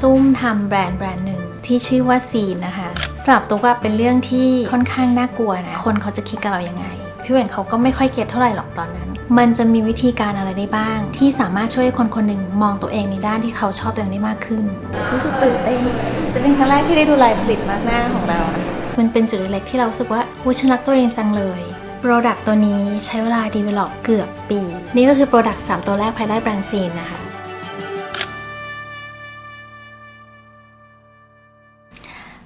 ซุ่มทำแบรนด์แบรนด์หนึ่งที่ชื่อว่าซีนนะคะสำหรับตุ๊กอะเป็นเรื่องที่ค่อนข้างน่ากลัวนะ คนเขาจะคิดกับเรายังไง พี่เหวนเขาก็ไม่ค่อยเก็ตเท่าไหร่หรอกตอนนั้น มันจะมีวิธีการอะไรได้บ้าง ที่สามารถช่วยคนคนหนึ่งมองตัวเองในด้านที่เขาชอบตัวเองได้มากขึ้น รู้สึกตื่นเต้นจะเป็นครั้งแรกที่ได้ดูไลฟ์ผลิตมากหน้าของเรานะมันเป็นจุดเล็กๆที่เรารู้สึกว่าอุ๊ยฉันรักตัวเองจังเลย Product ตัวนี้ใช้เวลา develop เกือบปี นี่ก็คือ Product 3ตัวแรกภายใต้แบรนด์ซีนนะคะ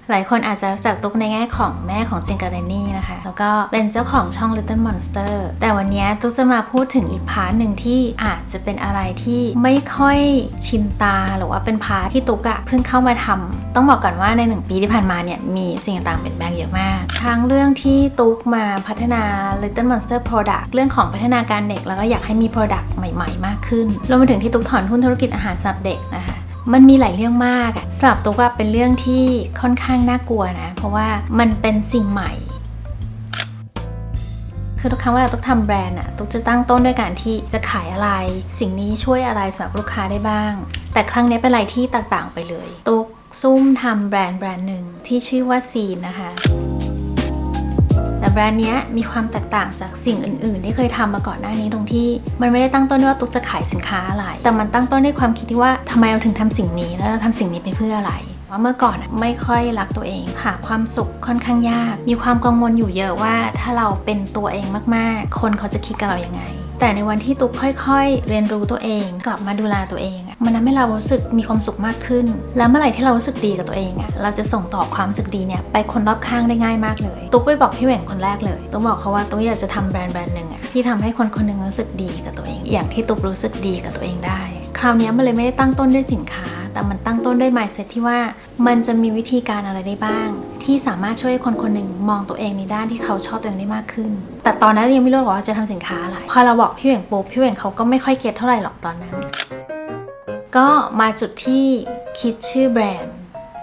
หลายคนอาจจะรู้จักตุ๊กในแง่ของแม่ของเจนการนี่นะคะ แล้วก็เป็นเจ้าของช่อง Little Monster แต่วันนี้ตุ๊กจะมาพูดถึงอีกพาร์ทหนึ่งที่อาจจะเป็นอะไรที่ไม่ค่อยชินตา หรือว่าเป็นพาร์ทที่ตุ๊กอะเพิ่งเข้ามาทำต้องบอกก่อนว่าในหนึ่งปีที่ผ่านมาเนี่ย มีสิ่งต่างเปลี่ยนแปลงเยอะมาก ทั้งเรื่องที่ตุ๊กมาพัฒนา Little Monster Product เรื่องของพัฒนาการเด็กแล้วก็อยากให้มี Product ใหม่ ๆ มากขึ้นรวมไปถึงที่ตุ๊กถอนหุ้นธุรกิจอาหารสำหรับเด็กนะคะ มันมีหลายเรื่องมากอะสำหรับตุ๊กอะเป็นเรื่องที่ค่อนข้างน่ากลัวนะ เพราะว่ามันเป็นสิ่งใหม่คือทุกครั้งเวลาตุ๊กทำแบรนด์อะตุ๊กจะตั้งต้นด้วยการที่จะขายอะไร สิ่งนี้ช่วยอะไรสำหรับลูกค้าได้บ้าง แต่ครั้งนี้เป็นอะไรที่ต่างๆไปเลย ตุ๊กซุ่มทำแบรนด์แบรนด์หนึ่งที่ชื่อว่าซีนนะคะ แต่แบรนด์นี้มีความแตกต่างจากสิ่งอื่น ๆ ที่เคยทำมาก่อนหน้านี้ตรงที่ มันไม่ได้ตั้งต้นด้วยว่าตุ๊กจะขายสินค้าอะไร แต่มันตั้งต้นด้วยความคิดที่ว่าทำไมเราถึงทำสิ่งนี้ แล้วเราทำสิ่งนี้ไปเพื่ออะไรว่าเมื่อก่อนไม่ค่อยรักตัวเอง หาความสุขค่อนข้างยาก มีความกังวลอยู่เยอะว่า ถ้าเราเป็นตัวเองมาก ๆ คนเขาจะคิดกับเราอยังไง แต่ในวันที่ตุ๊กค่อย ๆ เรียนรู้ตัวเอง กลับมาดูแลตัวเอง มันทำให้เรารู้สึกมีความสุขมากขึ้น แล้วเมื่อไหร่ที่เรารู้สึกดีกับตัวเองอะเราจะส่งต่อความรู้สึกดีเนี่ยไปคนรอบข้างได้ง่ายมากเลย ตุ๊กไปบอกพี่เหว่งคนแรกเลยตุ๊กบอกเขาว่าตุ๊กอยากจะทำแบรนด์แบรนด์หนึ่งอะที่ทำให้คนคนหนึ่งรู้สึกดีกับตัวเอง อย่างที่ตุ๊กรู้สึกดีกับตัวเองได้ คราวนี้มันเลยไม่ได้ตั้งต้นด้วยสินค้า แต่มันตั้งต้นด้วย mindset ที่ว่ามันจะมีวิธีการอะไรได้บ้างที่สามารถช่วยคนคนหนึ่งมองตัวเองในด้านที่เขาชอบตัวเองได้มากขึ้น แต่ตอนนั้นยังไม่รู้หรอกว่าจะทำสินค้าอะไร พอเราบอกพี่เหว่งปุ๊บพี่เหว่งเขาก็ไม่ค่อยเก็ตเท่าไหร่หรอกตอนนั้น ก็มาจุดที่คิดชื่อแบรนด์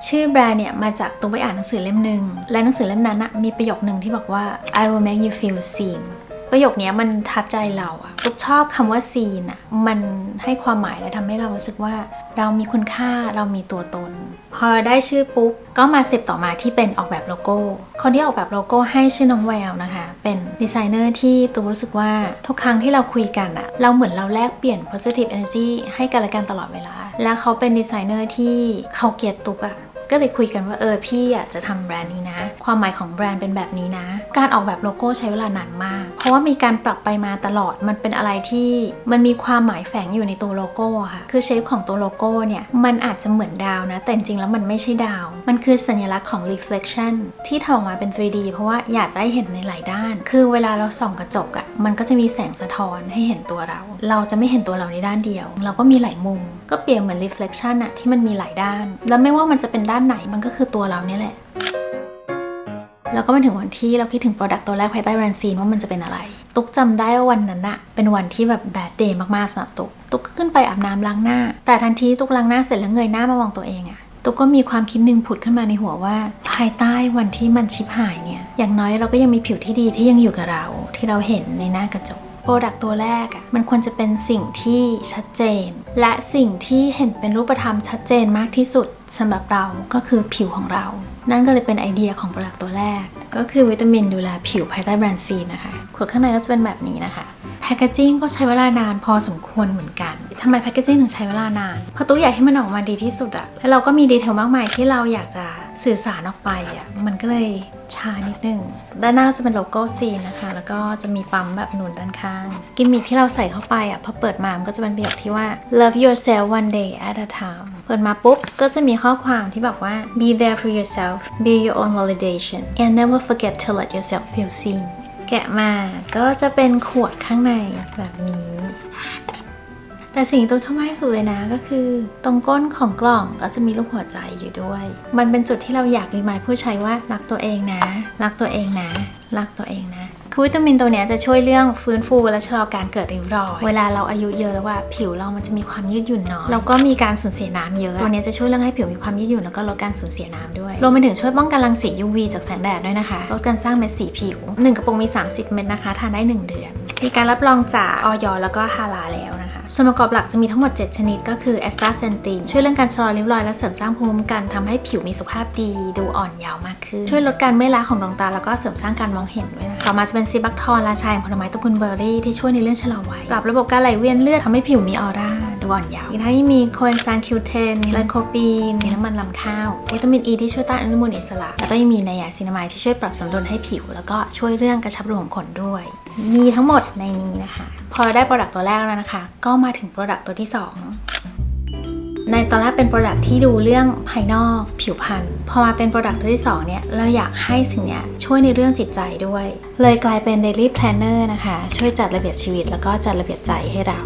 ชื่อแบรนด์เนี่ยมาจากตัวไปอ่านหนังสือเล่มหนึ่งและหนังสือเล่มนั้นนะมีประโยคหนึ่งที่บอกว่า I will make you feel seen ประโยคนี้มันทัดใจเราอะทุกชอบคำว่า seen อะมันให้ความหมายและทำให้เรารู้สึกว่า เรามีคุณค่าเรามีตัวตน พอได้ชื่อปุ๊บ ก็มาเสร็จต่อมาที่เป็นออกแบบโลโก้ คนที่ออกแบบโลโก้ให้ชื่อน้องแววนะคะ เป็นดีไซเนอร์ที่ตูรู้สึกว่า ทุกครั้งที่เราคุยกันอะเราเหมือนเราแลกเปลี่ยน positive energy ให้กันและกันตลอดเวลา แล้วเขาเป็นดีไซเนอร์ที่เขาเกียดตุกอะ ก็เลยคุยกันว่าเออพี่อยากจะทำแบรนด์นี้นะ ความหมายของแบรนด์เป็นแบบนี้นะ การออกแบบโลโก้ใช้เวลานานมาก เพราะว่ามีการปรับไปมาตลอดมันเป็นอะไรที่มันมีความหมายแฝงอยู่ในตัวโลโก้ค่ะคือเชฟของตัวโลโก้เนี่ยมันอาจจะเหมือนดาวนะ แต่จริงแล้วมันไม่ใช่ดาว มันคือสัญลักษณ์ของ reflection ที่ทำออกมาเป็น 3D เพราะว่าอยากจะให้เห็นในหลายด้าน คือเวลาเราส่องกระจกอะมันก็จะมีแสงสะท้อนให้เห็นตัวเรา เราจะไม่เห็นตัวเราในด้านเดียว เราก็มีหลายมุม ก็เปรียบเหมือน reflection อะที่มันมีหลายด้าน แล้วไม่ว่ามันจะเป็นด้านไหนมันก็คือตัวเราเนี่ยแหละ แล้วก็มาถึงวันที่เราคิดถึง Product ตัวแรกภายใต้แบรนด์ซีนว่ามันจะเป็นอะไร ตุ๊กจำได้ว่าวันนั้นอะเป็นวันที่แบบแบดเดย์มากๆสำหรับตุ๊กตุ๊กก็ขึ้นไปอาบน้ำล้างหน้า แต่ทันทีตุ๊กล้างหน้าเสร็จแล้วเงยหน้ามามองตัวเองอะตุ๊กก็มีความคิดหนึ่งผุดขึ้นมาในหัวว่า ภายใต้วันที่มันชิบหายเนี่ย อย่างน้อยเราก็ยังมีผิวที่ดีที่ยังอยู่กับเรา ที่เราเห็นในหน้ากระจก โปรดักตัวแรกอะ่ะมันควรจะเป็นสิ่งที่ชัดเจน และสิ่งที่เห็นเป็นรูปธรรมชัดเจนมากที่สุดสำหรับเราก็คือผิวของเรา นั่นก็เลยเป็นไอเดียของโปรดักตัวแรก ก็คือวิตามินดูแลผิวภายใต้แบรนด์ซีนะคะขวดข้างในก็จะเป็นแบบนี้นะคะ แพคเกจิ้งก็ใช้เวลานานพอสมควรเหมือนกันทำไมแพคเกจิ้งถึงใช้เวลานานเพราะตู้อยากให้มันออกมาดีที่สุดอะแล้วเราก็มีดีเทลมากมายที่เราอยากจะสื่อสารออกไปอะมันก็เลยช้านิดนึงด้านหน้าจะเป็นโลโก้ซีนะคะ แล้วก็จะมีปั๊มแบบหนุนด้านข้าง กิมมิคที่เราใส่เข้าไปอะพอเปิดมามันก็จะเป็นประโยคที่ว่า love yourself one day at a time เปิดมาปุ๊บ ก็จะมีข้อความที่บอกว่า be there for yourself be your own validation and never forget to let yourself feel seen กะมาก็จะเป็นขวดข้างในแบบนี้ แต่สิ่งที่ตัวชอบมากที่สุดเลยนะก็คือ ตรงก้นของกล่องก็จะมีรูปหัวใจอยู่ด้วย มันเป็นจุดที่เราอยากรีมายผู้ใช้ว่ารักตัวเองนะ รักตัวเองนะ รักตัวเองนะ คือวิตามินตัวเนี้ยจะช่วยเรื่องฟื้นฟูและชะลอการเกิดริ้วรอย เวลาเราอายุเยอะแล้วว่าผิวเรามันจะมีความยืดหยุ่นน้อยแล้วก็มีการสูญเสียน้ำเยอะตัวเนี้ยจะช่วยเรื่องให้ผิวมีความยืดหยุ่นแล้วก็ลดการสูญเสียน้ำด้วยรวมไปถึงช่วยป้องกันรังสี UV จากแสงแดดด้วยนะคะลดการสร้างเม็ดสีผิวหนึ่งกระปุกมี 30 เม็ดนะคะทานได้ 1 เดือน มีการรับรองจากออยแล้วก็ฮาลาแล้วนะคะ ส่วนประกอบหลักจะมีทั้งหมด 7 ชนิดก็คือแอสตาเซนตินช่วยเรื่องการชะลอริ้วรอยและเสริมสร้างภูมิคุ้มกันทำให้ผิวมีสุขภาพดี ดูอ่อนเยาว์มากขึ้น ช่วยลดการเมื่อยล้าของดวงตาแล้วก็เสริมสร้างการมองเห็นด้วยนะต่อมาจะเป็นซีบักทอนราชายผลไม้ตระกูลเบอร์รี่ที่ช่วยในเรื่องชะลอวัยปรับระบบการไหลเวียนเลือดทำให้ผิวมีออร่าดูอ่อนเยาว์อีกทั้งยังมีโคเอนไซม์คิวเทนไลโคปีนมีน้ำมันลำข้าววิตามินอ e ีที่ช่วยต้านอนุมูลอิสระ แล้วก็ยังมีไนยาซินามายที่ช่วยปรับสมดุลให้ผิว แล้วก็ช่วยเรื่องกระชับรูขุมขนด้วย มีทั้งหมดในนี้นะคะ พอได้โปรดักต์ตัวแรกแล้วนะคะ ก็มาถึงโปรดักต์ตัวที่ 2 ในตอนแรกเป็นโปรดักต์ที่ดูเรื่องภายนอกผิวพรรณพอมาเป็นโปรดักต์ตัวที่ 2 เนี่ย เราอยากให้สิ่งเนี้ยช่วยในเรื่องจิตใจด้วย เลยกลายเป็น Daily Planner นะคะ ช่วยจัดระเบียบชีวิตแล้วก็จัดระเบียบใจให้เรา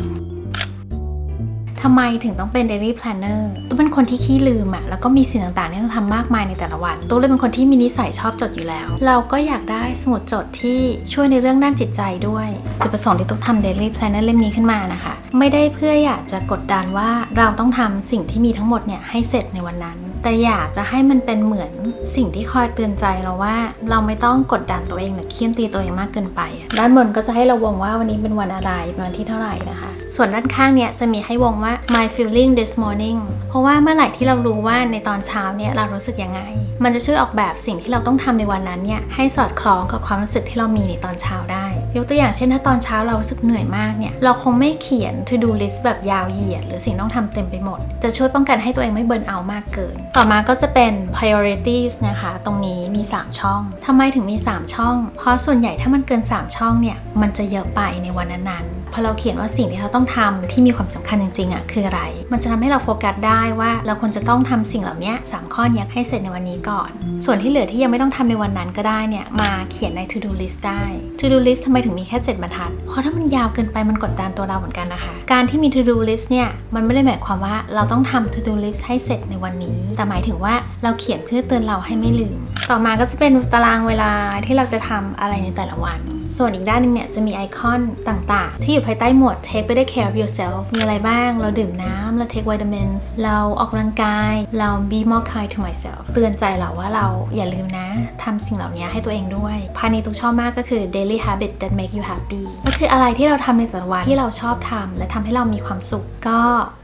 ทำไมถึงต้องเป็น daily planner ตัวเป็นคนที่ขี้ลืมอะแล้วก็มีสิ่งต่างๆที่ต้องทำมากมายในแต่ละวัน ตัวเลยเป็นคนที่มีนิสัยชอบจดอยู่แล้ว เราก็อยากได้สมุดจดที่ช่วยในเรื่องด้านจิตใจด้วย จุดประสงค์ที่ตุ๊กทำ daily planner เล่มนี้ขึ้นมานะคะ ไม่ได้เพื่ออยากจะกดดันว่าเราต้องทำสิ่งที่มีทั้งหมดเนี่ยให้เสร็จในวันนั้น แต่อยากจะให้มันเป็นเหมือนสิ่งที่คอยเตือนใจเราว่า เราไม่ต้องกดดันตัวเองหรือเคี่ยนตีตัวเองมากเกินไปอะด้านบนก็จะให้เราวงว่าวันนี้เป็นวันอะไรเป็นวันที่เท่าไหร่นะคะ ส่วนด้านข้างเนี่ยจะมีให้วงว่า my feeling this morning เพราะว่าเมื่อไหร่ที่เรารู้ว่าในตอนเช้าเนี่ยเรารู้สึกยังไง มันจะช่วยออกแบบสิ่งที่เราต้องทำในวันนั้นเนี่ยให้สอดคล้องกับความรู้สึกที่เรามีในตอนเช้าได้ ยกตัวอย่างเช่นถ้าตอนเช้าเรารู้สึกเหนื่อยมากเนี่ย เราคงไม่เขียน to do list แบบยาวเหยียด หรือสิ่งต้องทำเต็มไปหมด จะช่วยป้องกันให้ตัวเองไม่เบิร์นเอาท์มากเกิน ต่อมาก็จะเป็น priorities นะคะ ตรงนี้มี 3 ช่องทำไมถึงมี 3 ช่อง เพราะส่วนใหญ่ถ้ามันเกิน 3 ช่องเนี่ย มันจะเยอะไปในวันนั้นๆพอเราเขียนว่าสิ่งที่เราต้องทำที่มีความสำคัญจริงๆอะคืออะไร มันจะทำให้เราโฟกัสได้ว่าเราควรจะต้องทำสิ่งเหล่านี้3ข้อนี้ให้เสร็จในวันนี้ก่อน ส่วนที่เหลือที่ยังไม่ต้องทำในวันนั้นก็ได้เนี่ยมาเขียนใน to do list ได้ to do list ทำไมถึงมีแค่ 7บรรทัด เพราะถ้ามันยาวเกินไปมันกดดันตัวเราเหมือนกันนะคะ การที่มี to do list เนี่ยมันไม่ได้หมายความว่าเราต้องทำ to do list ให้เสร็จในวันนี้ แต่หมายถึงว่าเราเขียนเพื่อเตือนเราให้ไม่ลืม ต่อมาก็จะเป็นตารางเวลาที่เราจะทำอะไรในแต่ละวัน ส่วนอีกด้านหนึงเนี่ยจะมีไอคอนต่างๆ ที่อยู่ภายใต้หมวด take better care of yourself มีอะไรบ้าง เราดื่มน้ำเรา take vitamins เราออกกำลังกาย เรา be more kind to myself เตือนใจเราว่าเราอย่าลืมนะทำสิ่งเหล่านี้ให้ตัวเองด้วยภายในตุกชอบมากก็คือ daily habit that make you happy ก็คืออะไรที่เราทำในแต่ละวันที่เราชอบทำและทำให้เรามีความสุขก็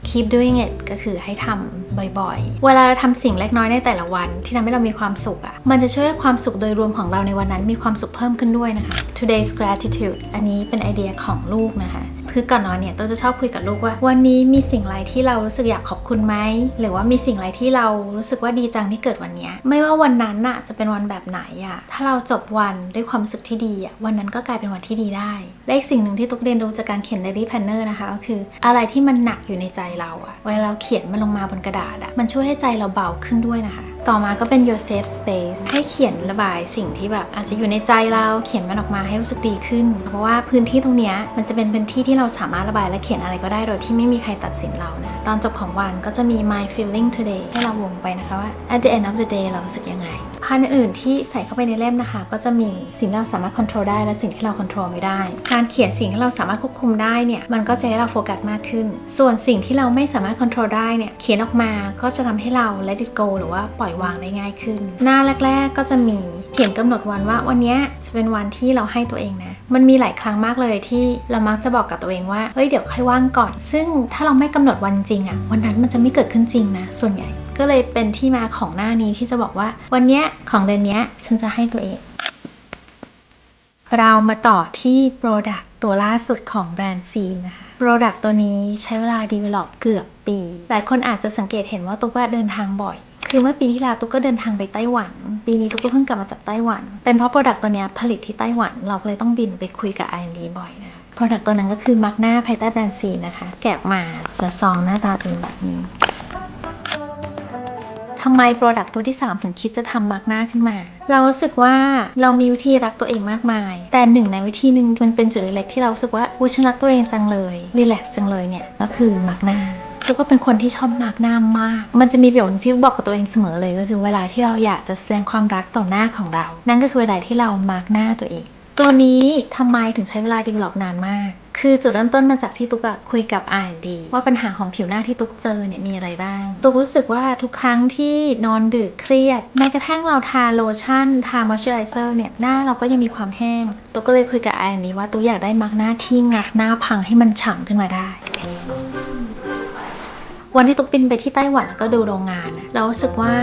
keep doing it ก็คือให้ทำ บ่อยๆ เวลาเราทำสิ่งเล็กน้อยในแต่ละวัน ที่ทำให้เรามีความสุขอะ่ะ มันจะช่วยให้ความสุขโดยรวมของเราในวันนั้นมีความสุขเพิ่มขึ้นด้วยนะคะ today's gratitude อันนี้เป็นไอเดียของลูกนะคะ คือก่อนนอนเนี่ยตัวจะชอบคุยกับลูกว่า วันนี้มีสิ่งอะไรที่เรารู้สึกอยากขอบคุณไหมหรือว่ามีสิ่งอะไรที่เรารู้สึกว่าดีจังที่เกิดวันนี้ไม่ว่าวันนั้นน่ะจะเป็นวันแบบไหนอะถ้าเราจบวันด้วยความรู้สึกที่ดีอะวันนั้นก็กลายเป็นวันที่ดีได้และอีกสิ่งหนึ่งที่ตุ๊กเรียนรู้จากการเขียน diary planner นะคะก็คืออะไรที่มันหนักอยู่ในใจเราอะเวลาเราเขียนมันลงมาบนกระดาษอะมันช่วยให้ใจเราเบาขึ้นด้วยนะคะ ต่อมาก็เป็น your safe space ให้เขียนระบายสิ่งที่แบบอาจจะอยู่ในใจเราเขียนมันออกมาให้รู้สึกดีขึ้น เพราะว่าพื้นที่ตรงนี้มันจะเป็นพื้นที่ที่เราสามารถระบายและเขียนอะไรก็ได้โดยที่ไม่มีใครตัดสินเรานะตอนจบของวันก็จะมี my feeling today ให้เราวงไปนะคะว่า at the end of the day เรารู้สึกยังไง พาร์ทอื่นๆที่ใส่เข้าไปในเล่มนะคะ ก็จะมีสิ่งที่เราสามารถควบคุมได้และสิ่งที่เราควบคุมไม่ได้ การเขียนสิ่งที่เราสามารถควบคุมได้เนี่ยมันก็จะให้เราโฟกัสมากขึ้น ส่วนสิ่งที่เราไม่สามารถควบคุมได้เนี่ยเขียนออกมาก็จะทำให้เรา let it go หรือว่าปล่อยวางได้ง่ายขึ้น หน้าแรก ๆ ก็จะมีเขียนกำหนดวันว่าวันนี้จะเป็นวันที่เราให้ตัวเองนะ มันมีหลายครั้งมากเลยที่เรามักจะบอกกับตัวเองว่าเฮ้ยเดี๋ยวค่อยว่างก่อน ซึ่งถ้าเราไม่กำหนดวันจริงอะวันนั้นมันจะไม่เกิดขึ้นจริงนะส่วนใหญ่ ก็เลยเป็นที่มาของหน้านี้ที่จะบอกว่า วันเนี้ยของเดือนเนี้ยฉันจะให้ตัวเอง เรามาต่อที่ Product ตัวล่าสุดของแบรนด์ซีนนะคะ Product ตัวนี้ใช้เวลา develop เกือบปี หลายคนอาจจะสังเกตเห็นว่าตุ๊กว่าเดินทางบ่อยคือเมื่อปีที่แล้วตุ๊กก็เดินทางไปไต้หวัน ปีนี้ตุ๊กก็เพิ่งกลับมาจากไต้หวัน เป็นเพราะ Product ตัวนี้ผลิตที่ไต้หวัน เราเลยต้องบินไปคุยกับ R&D บ่อยนะ Product ตัวนั้นก็คือมาร์กหน้าภายใต้แบรนด์ซีนนะคะ แกะมาจะซองหน้าตาจะเป็นแบบนี้ ทำไม Product ตัวที่ 3 ถึงคิดจะทำมาร์กหน้าขึ้นมา เรารู้สึกว่าเรามีวิธีรักตัวเองมากมาย แต่หนึ่งในวิธีหนึ่งมันเป็นจุดเล็กที่เราสึกว่าอุ้ยฉันรักตัวเองจังเลยรีแลกซ์จังเลยเนี่ยก็คือมาร์กหน้าแล้วก็เป็นคนที่ชอบมาร์กหน้ามาก มันจะมีประโยคนึงที่บอกกับตัวเองเสมอเลยก็คือ เวลาที่เราอยากจะแสดงความรักต่อหน้าของเรา นั่นก็คือเวลาที่เรามาร์กหน้าตัวเอง ตัวนี้ทำไมถึงใช้เวลา develop นานมาก คือจุดเริ่มต้นมาจากที่ตุ๊กคุยกับ R&D ว่าปัญหาของผิวหน้าที่ตุ๊กเจอเนี่ยมีอะไรบ้าง ตุ๊กรู้สึกว่าทุกครั้งที่นอนดึกเครียด แม้กระทั่งเราทาโลชั่น ทามอยเจอไรเซอร์เนี่ยหน้าเราก็ยังมีความแห้ง ตุ๊กก็เลยคุยกับ R&D ว่าตุ๊กอยากได้มาร์กหน้าที่งัดหน้าพังให้มันฉ่ำขึ้นมาได้วันที่ตุ๊กบินไปที่ไต้หวันแล้วก็ดูโรงงานอะเรารู้สึกว่า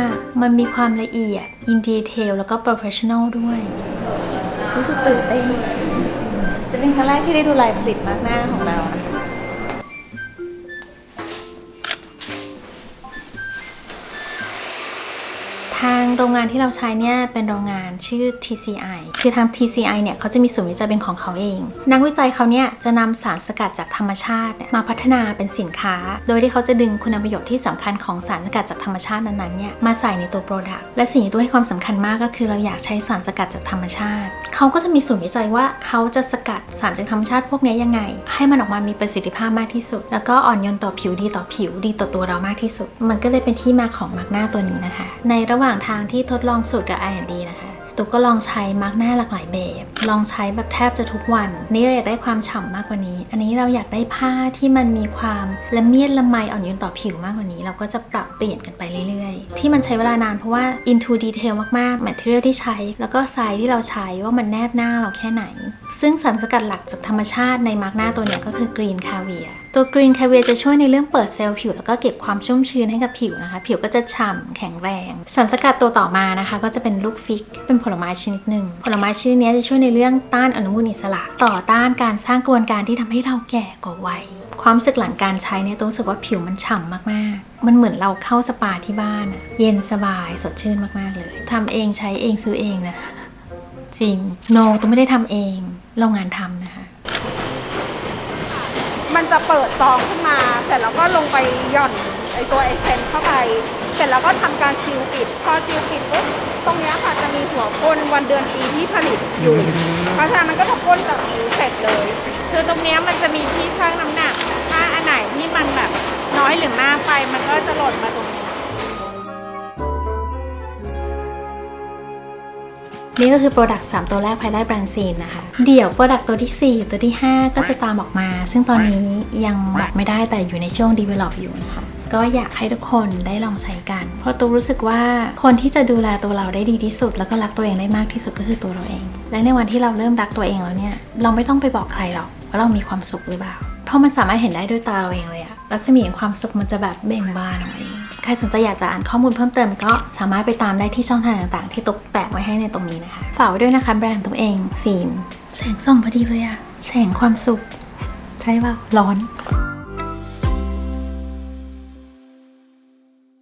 มันมีความละเอียด in detail แล้วก็ professional ด้วย รู้สึกตื่นเต้นจะเป็นครั้งแรกที่ได้ดูลายผลิตมากหน้าของเรานะคะ โรงงานที่เราใช้เนี่ยเป็นโรงงานชื่อ TCI คือทาง TCI เนี่ยเขาจะมีศูนย์วิจัยเป็นของเขาเอง นักวิจัยเขาเนี่ยจะนำสารสกัดจากธรรมชาติ มาพัฒนาเป็นสินค้า โดยที่เขาจะดึงคุณประโยชน์ที่สำคัญของสารสกัดจากธรรมชาตินั้นๆเนี่ยมาใส่ในตัวโปรดักต์และสิ่งที่ตัวให้ความสำคัญมากก็คือเราอยากใช้สารสกัดจากธรรมชาติ เขาก็จะมีศูนย์วิจัยว่าเขาจะสกัดสารจากธรรมชาติพวกนี้ยังไง ให้มันออกมามีประสิทธิภาพมากที่สุด แล้วก็อ่อนโยนต่อผิวดีต่อผิวดีต่อตัวเรามากที่สุด มันก็เลยเป็นที่มาของมาร์กหน้าตัวนี้นะคะ ในระหว่างทางที่ทดลองสูตรกับ I&D นะคะ ตุกก็ลองใช้มาร์กหน้าหลากหลายแบบ ลองใช้แบบแทบจะทุกวัน นี่เราอยากได้ความฉ่ำมากกว่านี้ อันนี้เราอยากได้ผ้าที่มันมีความละเมียดละไมอ่อนโยนต่อผิวมากกว่านี้ เราก็จะปรับเปลี่ยนกันไปเรื่อยๆ ที่มันใช้เวลานานเพราะว่า into detail มากๆ material ที่ใช้ แล้วก็ไซส์ที่เราใช้ว่ามันแนบหน้าเราแค่ไหน ซึ่งสารสกัดหลักจากธรรมชาติในมาร์กหน้าตัวเนี้ยก็คือ green caviar ตัว green caviar จะช่วยในเรื่องเปิดเซลล์ผิว แล้วก็เก็บความชุ่มชื้นให้กับผิวนะคะ ผิวก็จะฉ่ำแข็งแรงสารสกัดตัวต่อมานะคะ ก็จะเป็นลูกฟิก เป็นผลไม้ชนิดหนึ่งผลไม้ชนิดนี้จะช่วยในเรื่องต้านอนุมูลอิสระ ต่อต้านการสร้างกระบวนการที่ทำให้เราแก่กว่าวัยความรู้สึกหลังการใช้เนี่ยต้องรู้สึกว่าผิวมันฉ่ำมากๆ มันเหมือนเราเข้าสปาที่บ้านอะเย็นสบายสดชื่นมากๆเลยทำเองใช้เองซื้อเองนะคะจริงโนต้องไม่ได้ทำเอง โรงงานทำนะคะ มันจะเปิดซองขึ้นมา เสร็จแล้วก็ลงไปหย่อนไอตัวเอเซนเข้าไป เสร็จแล้วก็ทำการชิลปิด พอชิลปิดปุ๊บตรงเนี้ยค่ะจะมีหัวก้นวันเดือนปีที่ผลิตอยู่ เพราะฉะนั้นมันก็จะก้นแบบนี้เสร็จเลย คือตรงเนี้ยมันจะมีที่ชั่งน้ำหนัก ถ้าอันไหนที่มันแบบน้อยหรือมากไปมันก็จะหล่นมาตรงนี้ นี่ก็คือ Product 3 ตัวแรกภายใต้แบรนด์ซีนนะคะ เดี๋ยว Product ตัวที่ 4 ตัวที่ 5 ก็จะตามออกมา ซึ่งตอนนี้ยังบอกไม่ได้แต่อยู่ในช่วง develop อยู่นะคะก็อยากให้ทุกคนได้ลองใช้กัน เพราะตูรู้สึกว่าคนที่จะดูแลตัวเราได้ดีที่สุด แล้วก็รักตัวเองได้มากที่สุดก็คือตัวเราเอง และในวันที่เราเริ่มรักตัวเองแล้วเนี่ย เราไม่ต้องไปบอกใครหรอกว่าเรามีความสุขหรือเปล่า เพราะมันสามารถเห็นได้ด้วยตาเราเองเลยอะรัศมีแห่งความสุขมันจะแบบเบ่งบานออกมาเอง ใครสนใจอยากจะอ่านข้อมูลเพิ่มเติมก็สามารถไปตามได้ที่ช่องทางต่างๆ ที่ตกแปะไว้ให้ในตรงนี้นะคะ ฝากไว้ด้วยนะคะแบรนด์ตัวเองซีน แสงส่องพอดีเลยอะแสงความสุข ใช่เปล่าร้อน